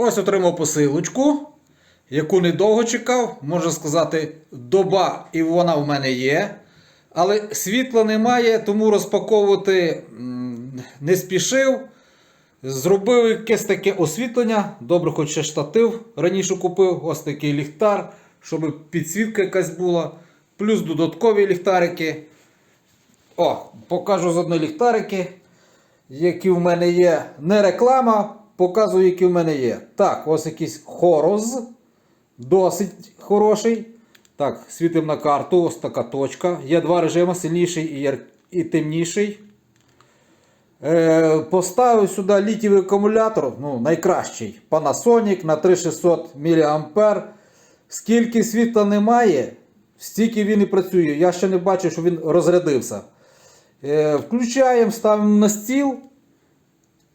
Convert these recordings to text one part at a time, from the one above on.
Ось отримав посилочку, яку недовго чекав, можна сказати, доба і вона в мене є. Але світла немає, тому розпаковувати не спішив. Зробив якесь таке освітлення. Добре, хоч ще штатив раніше купив. Ось такий ліхтар, щоб підсвітка якась була. Плюс додаткові ліхтарики. О, покажу заодно ліхтарики, які в мене є. Не реклама, показую, які в мене є. Так, ось якийсь хороз. Досить хороший. Так, світимо на карту, ось така точка. Є два режими: сильніший і, яр... і темніший. Е, поставив сюди літівий акумулятор, ну, найкращий. Panasonic на 3600 мА. Скільки світла немає, стільки він і працює. Я ще не бачив, що він розрядився. Е, включаємо, ставимо на стіл.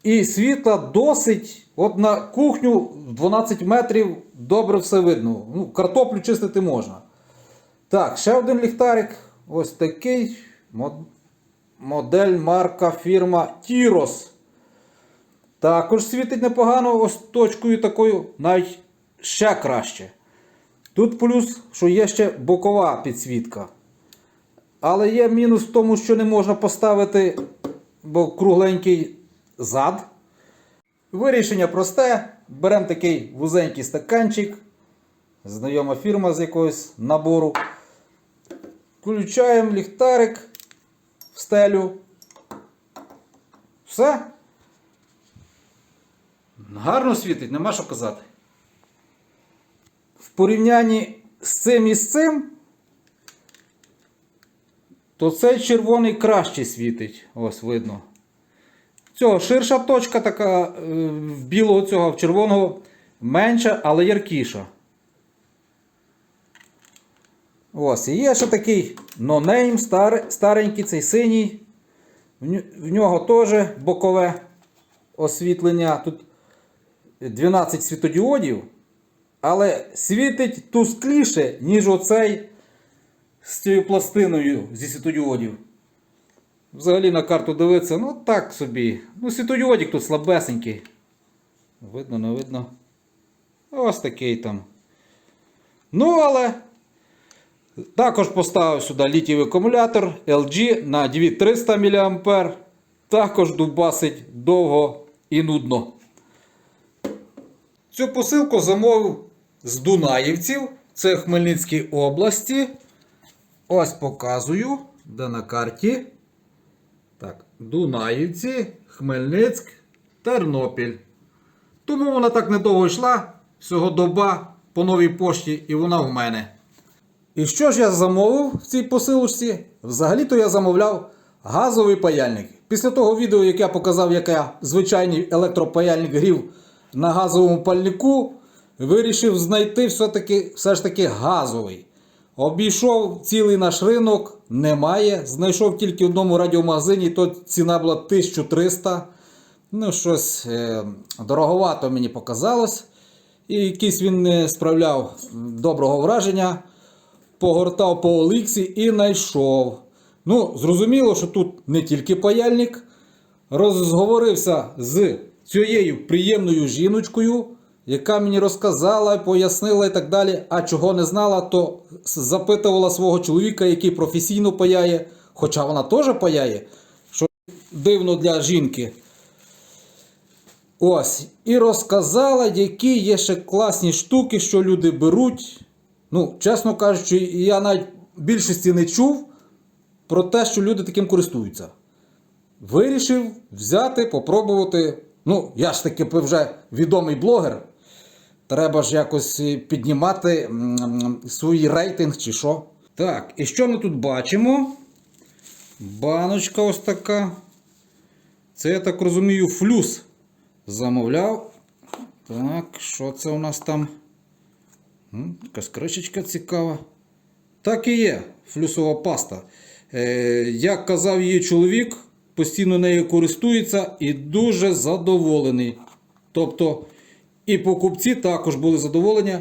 І світла досить. От на кухню 12 метрів добре все видно. Ну, картоплю чистити можна. Так, ще один ліхтарик. Ось такий. Модель, марка, фірма Тірос. Також світить непогано, ось точкою такою, навіть ще краще. Тут плюс, що є ще бокова підсвітка. Але є мінус в тому, що не можна поставити бо кругленький зад. Вирішення просте. Беремо такий вузенький стаканчик. Знайома фірма з якогось набору. Включаємо ліхтарик в стелю. Все. Гарно світить, нема що казати. В порівнянні з цим і з цим, то цей червоний краще світить. Ось видно. Цього ширша точка така е, в білого цього, в червоного менша, але яркіша. Ось, і є ще такий нонейм, стар, старенький, цей синій. В нього теж бокове освітлення. Тут 12 світодіодів, але світить тускліше, ніж оцей з цією пластиною зі світодіодів. Взагалі на карту дивитися, ну так собі. Ну, світодіодик тут слабесенький. Видно, не видно. Ось такий там. Ну, але також поставив сюди літієвий акумулятор LG на 2300 мА. Також дубасить довго і нудно. Цю посилку замовив з Дунаївців. Це Хмельницькій області. Ось показую, де на карті. Дунаївці, Хмельницьк, Тернопіль. Тому вона так недовго йшла. Всього доба по новій пошті, і вона в мене. І що ж я замовив в цій посилочці? Взагалі-то я замовляв газовий паяльник. Після того відео, як я показав, як я звичайний електропаяльник грів на газовому пальнику, вирішив знайти все-таки, все ж таки газовий. Обійшов цілий наш ринок, немає. Знайшов тільки в одному радіомагазині, то ціна була 1300. Ну, щось е, дороговато мені показалось. І якийсь він не справляв доброго враження. Погортав по Оліксі і знайшов. Ну, зрозуміло, що тут не тільки паяльник. Розговорився з цією приємною жіночкою, яка мені розказала, пояснила і так далі. А чого не знала, то запитувала свого чоловіка, який професійно паяє, хоча вона теж паяє, що дивно для жінки. Ось. І розказала, які є ще класні штуки, що люди беруть. Ну, чесно кажучи, я навіть більшості не чув про те, що люди таким користуються. Вирішив взяти, попробувати. Ну, я ж таки вже відомий блогер. Треба ж якось е, піднімати свій рейтинг чи що. Так, і що ми тут бачимо? Баночка ось така. Це, я так розумію, флюс замовляв. Так, що це у нас там? Якась кришечка цікава. Так і є, флюсова паста. Е, як казав її чоловік, постійно нею користується і дуже задоволений. Тобто і покупці також були задоволені.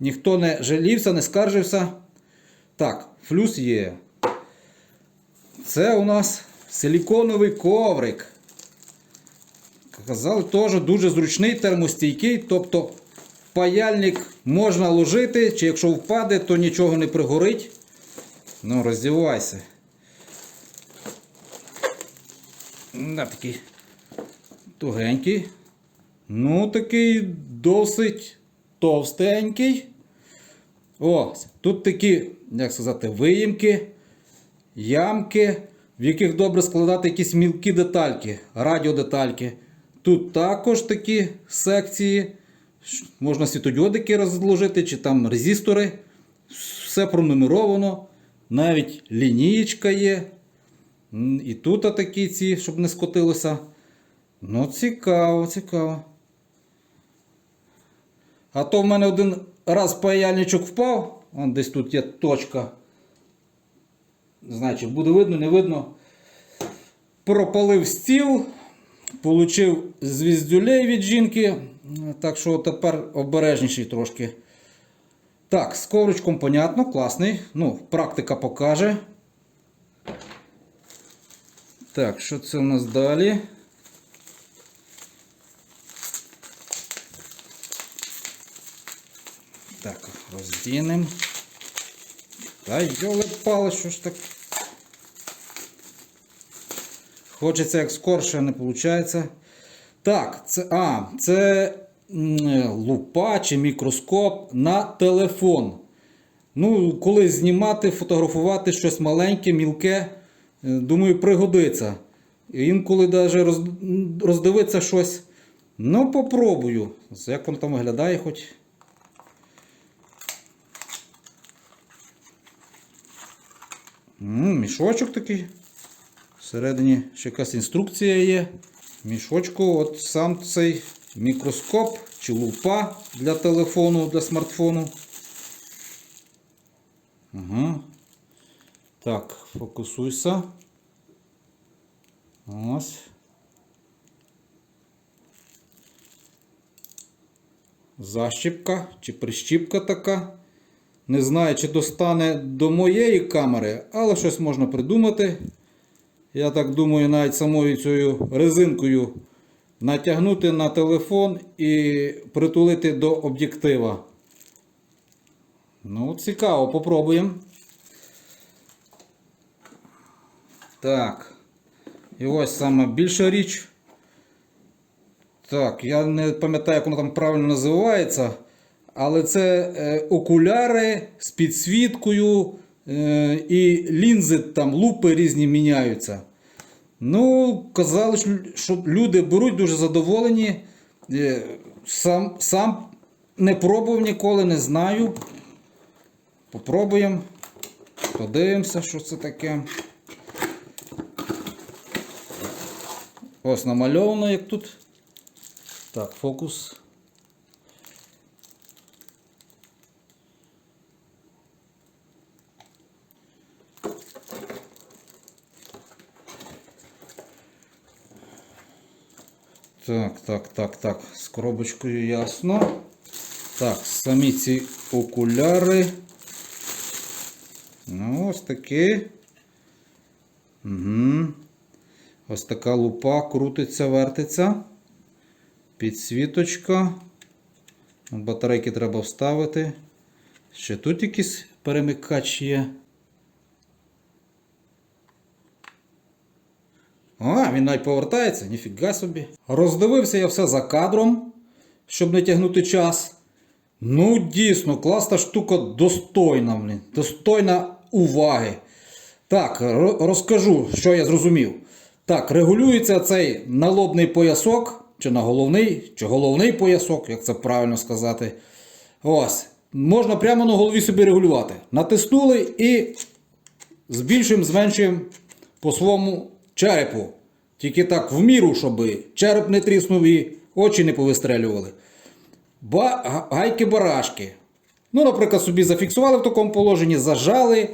Ніхто не жалівся, не скаржився. Так, флюс є. Це у нас силіконовий коврик. Казали, теж дуже зручний, термостійкий, тобто паяльник можна ложити, чи якщо впаде, то нічого не пригорить. Ну, роздівайся. Да, такий тугенький. Ну, такий досить товстенький. Ось, тут такі, як сказати, виїмки, ямки, в яких добре складати якісь мілкі детальки, радіодетальки. Тут також такі секції. Можна світодіодики розложити, чи там резистори. Все пронумеровано. Навіть лінієчка є. І тут такі ці, щоб не скотилося. Ну, цікаво, цікаво. А то в мене один раз паяльничок впав. Вон десь тут є точка. Не знаю, чи буде видно, не видно. Пропалив стіл, получив звіздюлей від жінки. Так що тепер обережніший трошки. Так, з ковричком понятно, класний. Ну, практика покаже. Так, що це у нас далі? Так, роздінемо. Та йоли пали, що ж так. Хочеться як скорше, не виходить. Так, це, а, це лупа чи мікроскоп на телефон. Ну, коли знімати, фотографувати щось маленьке, мілке, е, думаю, пригодиться. Інколи навіть роз, роздивитися щось. Ну, попробую. Як воно там виглядає хоч. Мішочок такий. Всередині ще якась інструкція є. Мішочку, от сам цей мікроскоп чи лупа для телефону, для смартфону. Ага. Так, фокусуйся. Ось. Защіпка чи прищіпка така. Не знаю, чи достане до моєї камери, але щось можна придумати. Я так думаю, навіть самою цією резинкою натягнути на телефон і притулити до об'єктива. Ну, цікаво, попробуємо. Так. І ось саме більша річ. Так, я не пам'ятаю, як воно там правильно називається. Але це е, окуляри з підсвіткою е, і лінзи там лупи різні міняються. Ну, казали, що- люди беруть дуже задоволені. Е, Сам, сам не пробував ніколи, не знаю. Попробуємо. Подивимося, що це таке. Ось намальовано, як тут. Так, фокус. Так, так, так, так. З коробочкою ясно. Так, самі ці окуляри. Ну, ось такі. Угу. Ось така лупа крутиться, вертиться. Підсвіточка. Батарейки треба вставити. Ще тут якийсь перемикач є. А, він навіть повертається, ніфіга собі. Роздивився я все за кадром, щоб не тягнути час. Ну, дійсно, класна штука достойна, блін, достойна уваги. Так, розкажу, що я зрозумів. Так, регулюється цей налобний поясок, чи на головний, чи головний поясок, як це правильно сказати. Ось. Можна прямо на голові собі регулювати. Натиснули і збільшуємо, зменшуємо по своєму черепу. Тільки так в міру, щоб череп не тріснув і очі не повистрелювали. Ба... Гайки-барашки. Ну, наприклад, собі зафіксували в такому положенні, зажали,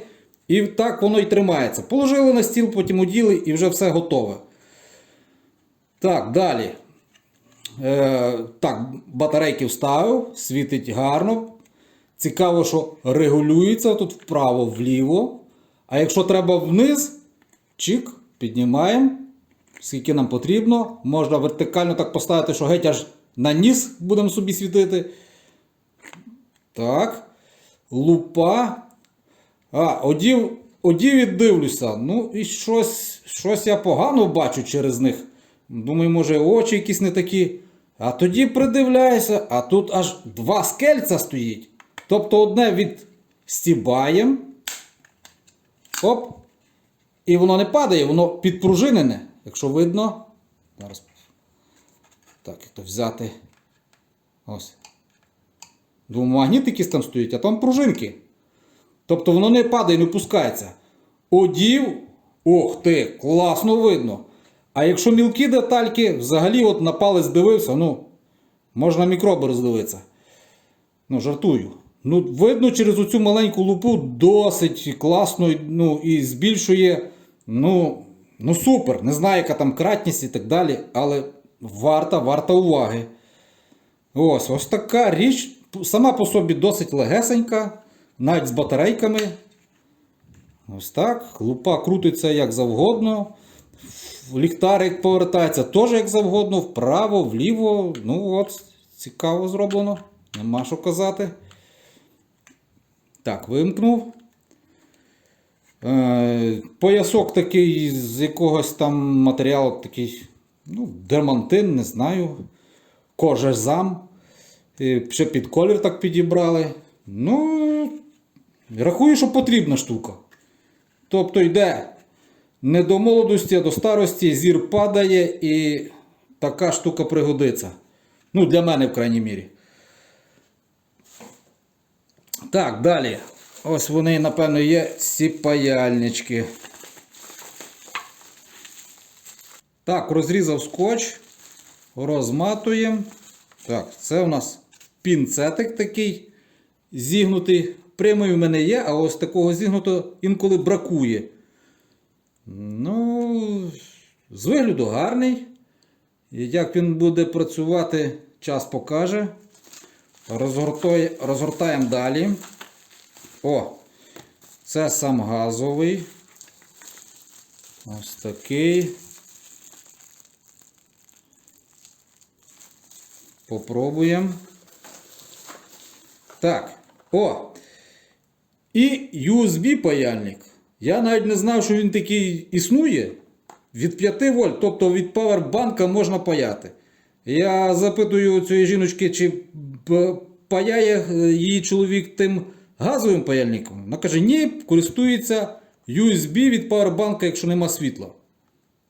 і так воно і тримається. Положили на стіл, потім оділи і вже все готове. Так, далі. Е, так, батарейки вставив, світить гарно. Цікаво, що регулюється тут вправо-вліво. А якщо треба вниз, чик, піднімаємо. скільки нам потрібно. Можна вертикально так поставити, що геть аж на ніс будемо собі світити. Так. Лупа. А, одів, одів і дивлюся. Ну, і щось, щось я погано бачу через них. Думаю, може, очі якісь не такі. А тоді придивляюся, а тут аж два скельця стоїть. Тобто одне від стібаєм. Оп. І воно не падає, воно підпружинене. Якщо видно. Зараз. Так, як то взяти. Ось. Думаю, магніт якісь там стоїть, а там пружинки. Тобто воно не падає, не пускається. Одів, ох ти, класно видно. А якщо мілкі детальки, взагалі от на палець дивився, ну, можна мікроби роздивитися. Ну, жартую. Ну, видно через оцю маленьку лупу досить класно ну, і збільшує. Ну, ну супер. Не знаю, яка там кратність і так далі, але варта, варта уваги. Ось, ось така річ. Сама по собі досить легесенька, навіть з батарейками. Ось так. Лупа крутиться як завгодно. Ліхтарик повертається теж як завгодно, вправо, вліво. Ну от, цікаво зроблено. Нема що казати. Так, вимкнув. Е, поясок такий з якогось там матеріалу, такий, ну, дермантин, не знаю. Кожезам. Ще під колір так підібрали. Ну, рахую, що потрібна штука. Тобто йде не до молодості, а до старості, зір падає і така штука пригодиться. Ну, для мене, в крайній мірі. Так, далі. Ось вони, напевно, є ці паяльнички. Так, розрізав скотч, розматуємо. Так, це у нас пінцетик такий зігнутий. Прямий в мене є, а ось такого зігнутого інколи бракує. Ну, з вигляду гарний. Як він буде працювати, час покаже. Розгортаємо далі. О, це сам газовий. Ось такий. Попробуємо. Так. О! І USB паяльник. Я навіть не знав, що він такий існує. Від 5 вольт, тобто від павербанка можна паяти. Я запитую цієї жіночки, чи паяє е, її чоловік тим газовим паяльником. Вона каже, ні, користується USB від павербанка, якщо нема світла.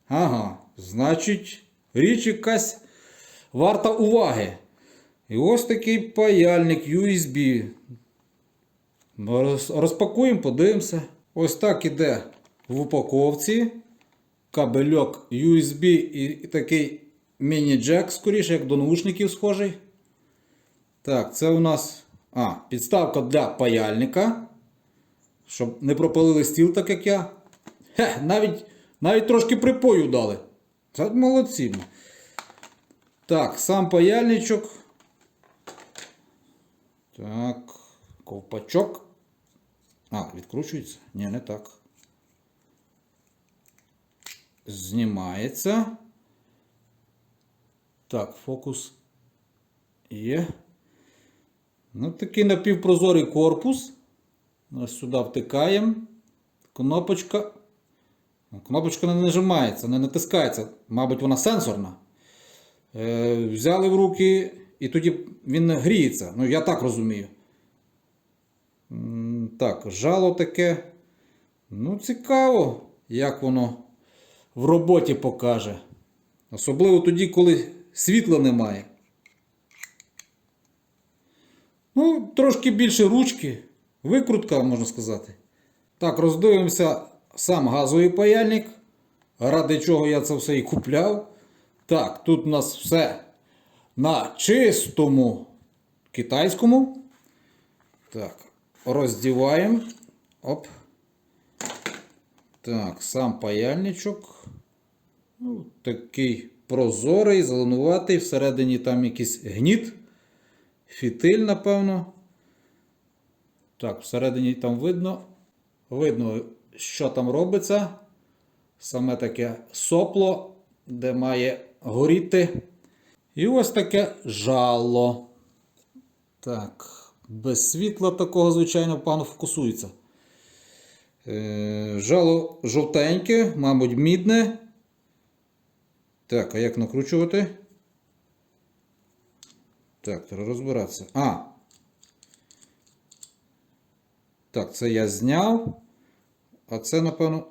Ага, значить, річ якась варта уваги. І ось такий паяльник USB. Розпакуємо, подивимося. Ось так іде в упаковці. Кабельок USB і такий міні-джек, скоріше, як до наушників схожий. Так, це у нас а, підставка для паяльника. Щоб не пропалили стіл, так як я. Хе, навіть, навіть трошки припою дали. Це молодці. Так, сам паяльничок. Так, ковпачок. А, відкручується? Ні, не так. Знімається. Так, фокус є. Ну, такий напівпрозорий корпус. Сюди втикаємо. Кнопочка. Кнопочка не нажимається, не натискається. Мабуть, вона сенсорна. Е, взяли в руки і тоді він гріється. Ну, я так розумію. Так, жало таке. Ну, цікаво, як воно в роботі покаже. Особливо тоді, коли світла немає. Ну, трошки більше ручки. Викрутка, можна сказати. Так, роздивимося сам газовий паяльник. Ради чого я це все і купляв. Так, тут у нас все на чистому китайському. Так, роздіваємо. Оп. Так, сам паяльничок. Ну, такий прозорий, зеленуватий. Всередині там якийсь гніт. Фітиль, напевно. Так, всередині там видно. Видно, що там робиться. Саме таке сопло де має горіти. І ось таке жало. Так, без світла такого, звичайно, пану фокусується. Е, жало жовтеньке, мабуть, мідне. Так, а як накручувати? Так, треба розбиратися. А. Так, це я зняв. А це, напевно.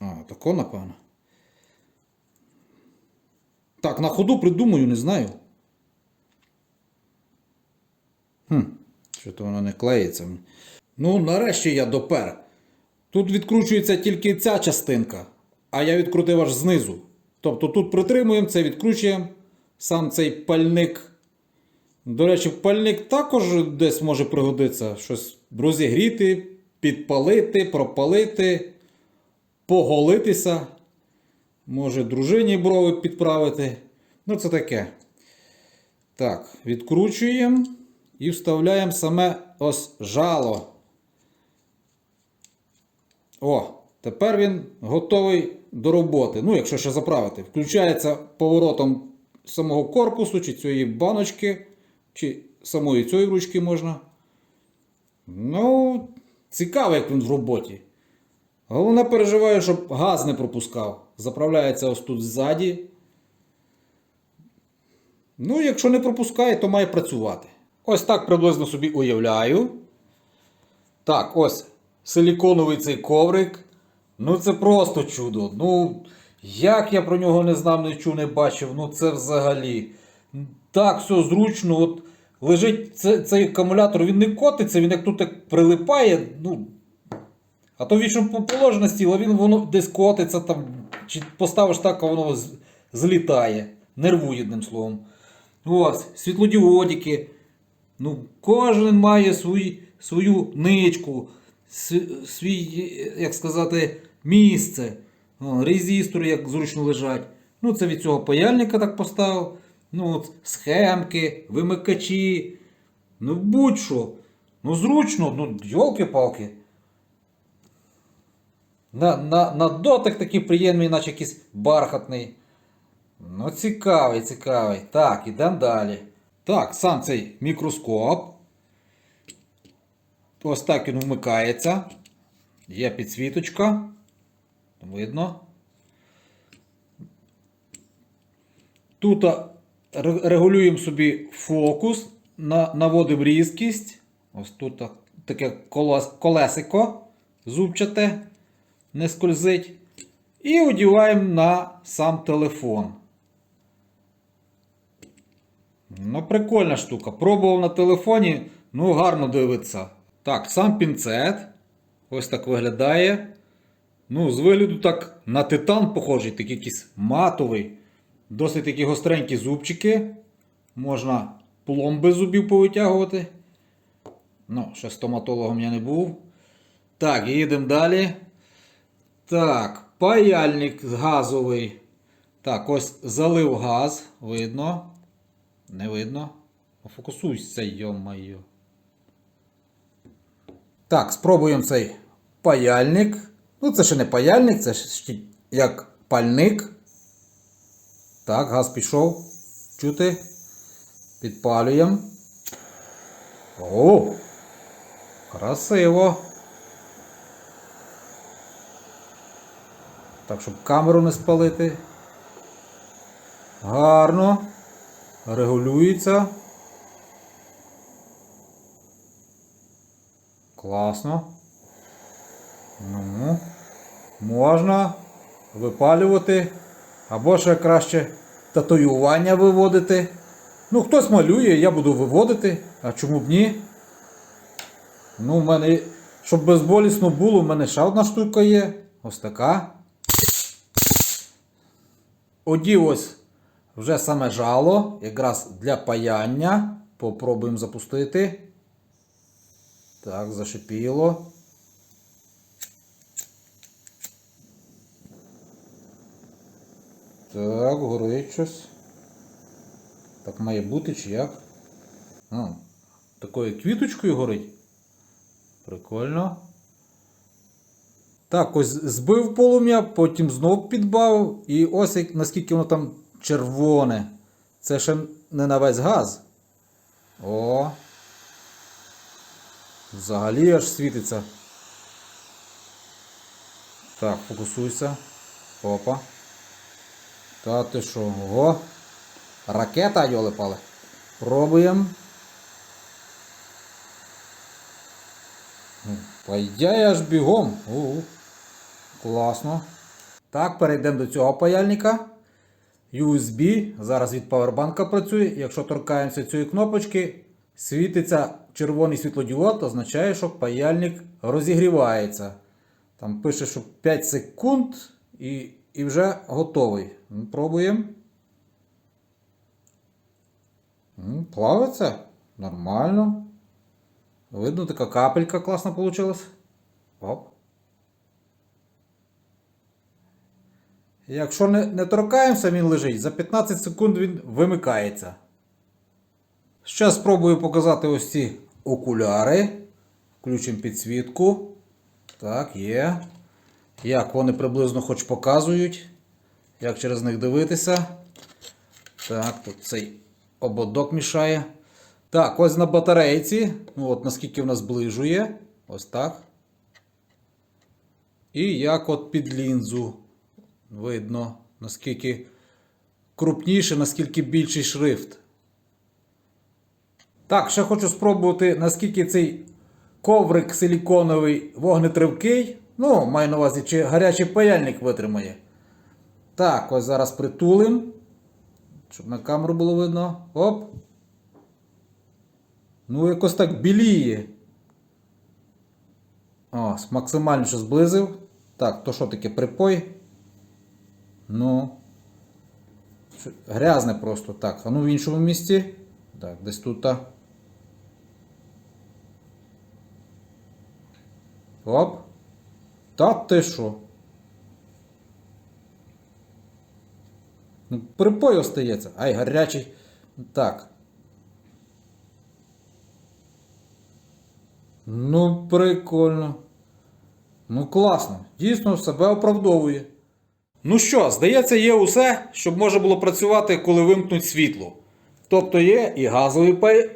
А, тако, напевно. Так, на ходу придумаю, не знаю. Хм, що то воно не клеїться. Ну, нарешті я допер. Тут відкручується тільки ця частинка, а я відкрутив аж знизу. Тобто тут притримуємо, це відкручуємо. Сам цей пальник. До речі, пальник також десь може пригодитися. Щось розігріти, підпалити, пропалити, поголитися. Може, дружині брови підправити. Ну, це таке. Так, відкручуємо і вставляємо саме ось жало. О, тепер він готовий до роботи. Ну, якщо ще заправити. Включається поворотом самого корпусу, чи цієї баночки, чи самої цієї ручки можна. Ну, цікаво, як він в роботі. Головне переживаю, щоб газ не пропускав. Заправляється ось тут ззаді. Ну, якщо не пропускає, то має працювати. Ось так приблизно собі уявляю. Так, ось силіконовий цей коврик. Ну, це просто чудо. Ну, як я про нього не знав, не чув, не бачив, ну це взагалі. Так, все зручно. От лежить це- цей акумулятор, він не котиться, він як тут так прилипає. Ну, а то вічно положено стіло, він воно десь котиться там, чи поставиш так, а воно злітає. Нервує одним словом. Ось, світлодіодики. Ну, кожен має свій, свою ничку, свій, як сказати, місце. О, резистори, як зручно лежать. Ну, це від цього паяльника так поставив. Ну, от, схемки, вимикачі. Ну, будь-що. Ну, зручно, ну, йолки-палки. На, на, на дотик такий приємний, наче якийсь бархатний. Ну, цікавий, цікавий. Так, ідемо далі. Так, сам цей мікроскоп. Ось так він вмикається. Є підсвіточка. Видно. Тут регулюємо собі фокус, наводимо різкість. Ось тут таке колесико зубчате, не скользить. І одіваємо на сам телефон. Ну, прикольна штука. Пробував на телефоні, ну гарно дивиться. Так, сам пінцет. Ось так виглядає. Ну, з вигляду так на титан похожий, такий якийсь матовий. Досить такі гостренькі зубчики. Можна пломби зубів повитягувати. Ну, ще стоматологом я не був. Так, їдемо далі. Так, паяльник газовий. Так, ось залив газ. Видно. Не видно. Фокусуйся, йо-моє. Так, спробуємо цей паяльник. Ну, це ще не паяльник, це ще як пальник. Так, газ пішов. Чути? Підпалюємо. О! Красиво. Так, щоб камеру не спалити. Гарно. Регулюється. Класно. Ну, можна випалювати. Або ще краще татуювання виводити. Ну, хтось малює, я буду виводити. А чому б ні? Ну, в мене, щоб безболісно було, в мене ще одна штука є. Ось така. Одів ось вже саме жало, якраз для паяння. Попробуємо запустити. Так, зашипіло. Так, горить щось. Так має бути чи як? А, такою квіточкою горить. Прикольно. Так, ось збив полум'я, потім знов підбавив. І ось наскільки воно там червоне. Це ще не на весь газ. О. Взагалі аж світиться. Так, фокусуйся. Опа. Та ти що? Ого. Ракета, йоли пали. Пробуємо. Паяє аж бігом. О, класно. Так, перейдемо до цього паяльника. USB. Зараз від павербанка працює. Якщо торкаємося цієї кнопочки, світиться червоний світлодіод, означає, що паяльник розігрівається. Там пише, що 5 секунд і, і вже готовий. Ну, Пробуємо. Плавиться. Нормально. Видно, така капелька класно вийшла. Оп. Якщо не, не торкаємося, він лежить, за 15 секунд він вимикається. Зараз спробую показати ось ці окуляри. Включимо підсвітку. Так, є. Як вони приблизно хоч показують. Як через них дивитися. Так, тут цей ободок мішає. Так, ось на батарейці. Ну, от наскільки вона зближує. Ось так. І як от під лінзу. Видно, наскільки крупніше, наскільки більший шрифт. Так, ще хочу спробувати, наскільки цей коврик силіконовий вогнетривкий. Ну, маю на увазі, чи гарячий паяльник витримає. Так, ось зараз притулим. Щоб на камеру було видно. Оп. Ну, якось так біліє. Ось, максимально ще зблизив. Так, то що таке припой? Ну. Грязне просто. Так, а ну в іншому місці. Так, десь тут. та. Оп. Та ти що? Припой остається. Ай, гарячий. Так. Ну, прикольно. Ну, класно. Дійсно себе оправдовує. Ну що, здається, є усе, щоб може було працювати, коли вимкнуть світло. Тобто є і газовий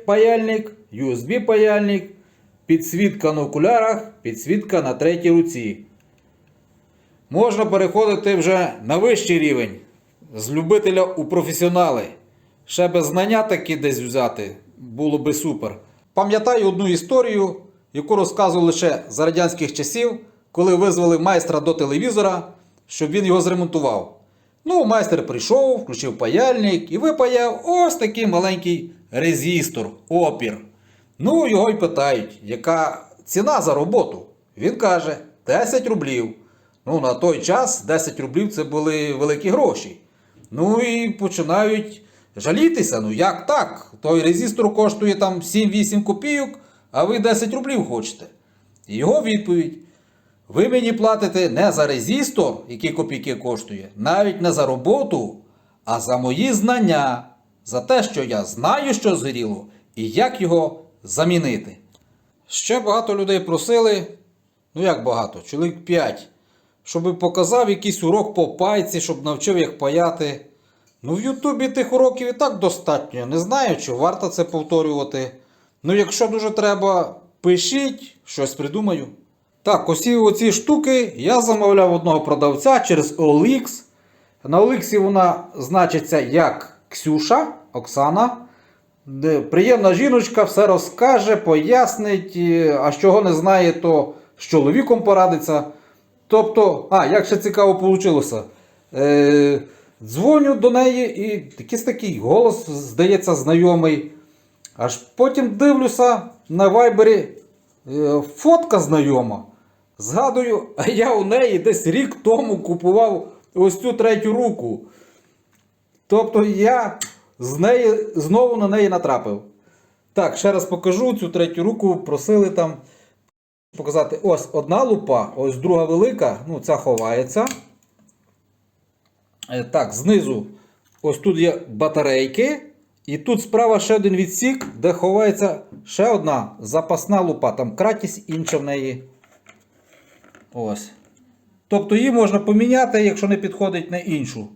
паяльник, USB паяльник, підсвітка на окулярах, підсвітка на третій руці. Можна переходити вже на вищий рівень з любителя у професіонали. Ще без знання такі десь взяти було би супер. Пам'ятаю одну історію, яку розказували ще за радянських часів, коли визвали майстра до телевізора, щоб він його зремонтував. Ну, майстер прийшов, включив паяльник і випаяв ось такий маленький резистор, опір. Ну, його й питають, яка ціна за роботу. Він каже, 10 рублів. Ну, на той час 10 рублів це були великі гроші. Ну і починають жалітися. Ну як так? Той резистор коштує там 7-8 копійок, а ви 10 рублів хочете. І його відповідь. Ви мені платите не за резистор, які копійки коштує, навіть не за роботу, а за мої знання, за те, що я знаю, що згоріло, і як його замінити. Ще багато людей просили, ну як багато, чоловік 5, щоб показав якийсь урок по пайці, щоб навчив, як паяти. Ну, в Ютубі тих уроків і так достатньо. Не знаю, чи варто це повторювати. Ну, якщо дуже треба, пишіть, щось придумаю. Так, усі оці штуки я замовляв одного продавця через OLX. На OLX вона значиться як Ксюша, Оксана. Приємна жіночка, все розкаже, пояснить, а чого не знає, то з чоловіком порадиться. Тобто, а, як ще цікаво вийшло. Е, дзвоню до неї і якийсь такий голос, здається, знайомий. Аж потім дивлюся на вайбері е, фотка знайома. Згадую, а я у неї десь рік тому купував ось цю третю руку. Тобто я з неї, знову на неї натрапив. Так, ще раз покажу цю третю руку. Просили там показати ось одна лупа, ось друга велика, ну ця ховається. Е, Так, знизу ось тут є батарейки. І тут справа ще один відсік, де ховається ще одна запасна лупа. Там кратість інша в неї. Ось. Тобто її можна поміняти, якщо не підходить на іншу.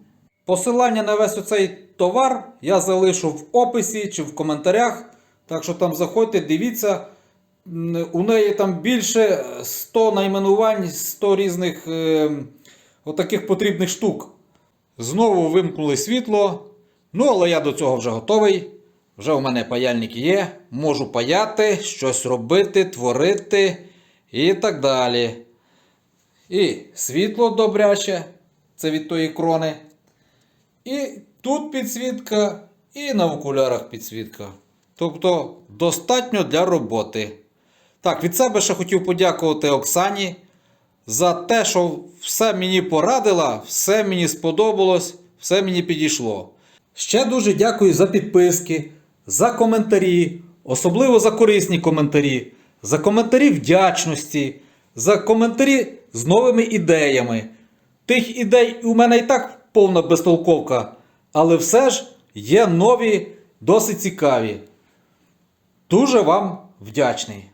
Посилання на весь оцей товар я залишу в описі чи в коментарях. Так що там заходьте, дивіться. У неї там більше 100 найменувань, 100 різних е, отаких потрібних штук. Знову вимкнули світло. Ну, але я до цього вже готовий. Вже у мене паяльник є. Можу паяти, щось робити, творити і так далі. І світло добряче, це від тої крони. І тут підсвітка, і на окулярах підсвітка. Тобто достатньо для роботи. Так, від себе ще хотів подякувати Оксані за те, що все мені порадила, все мені сподобалось, все мені підійшло. Ще дуже дякую за підписки, за коментарі, особливо за корисні коментарі, за коментарі вдячності, за коментарі з новими ідеями. Тих ідей у мене і так повна безтолковка, але все ж є нові, досить цікаві. Дуже вам вдячний.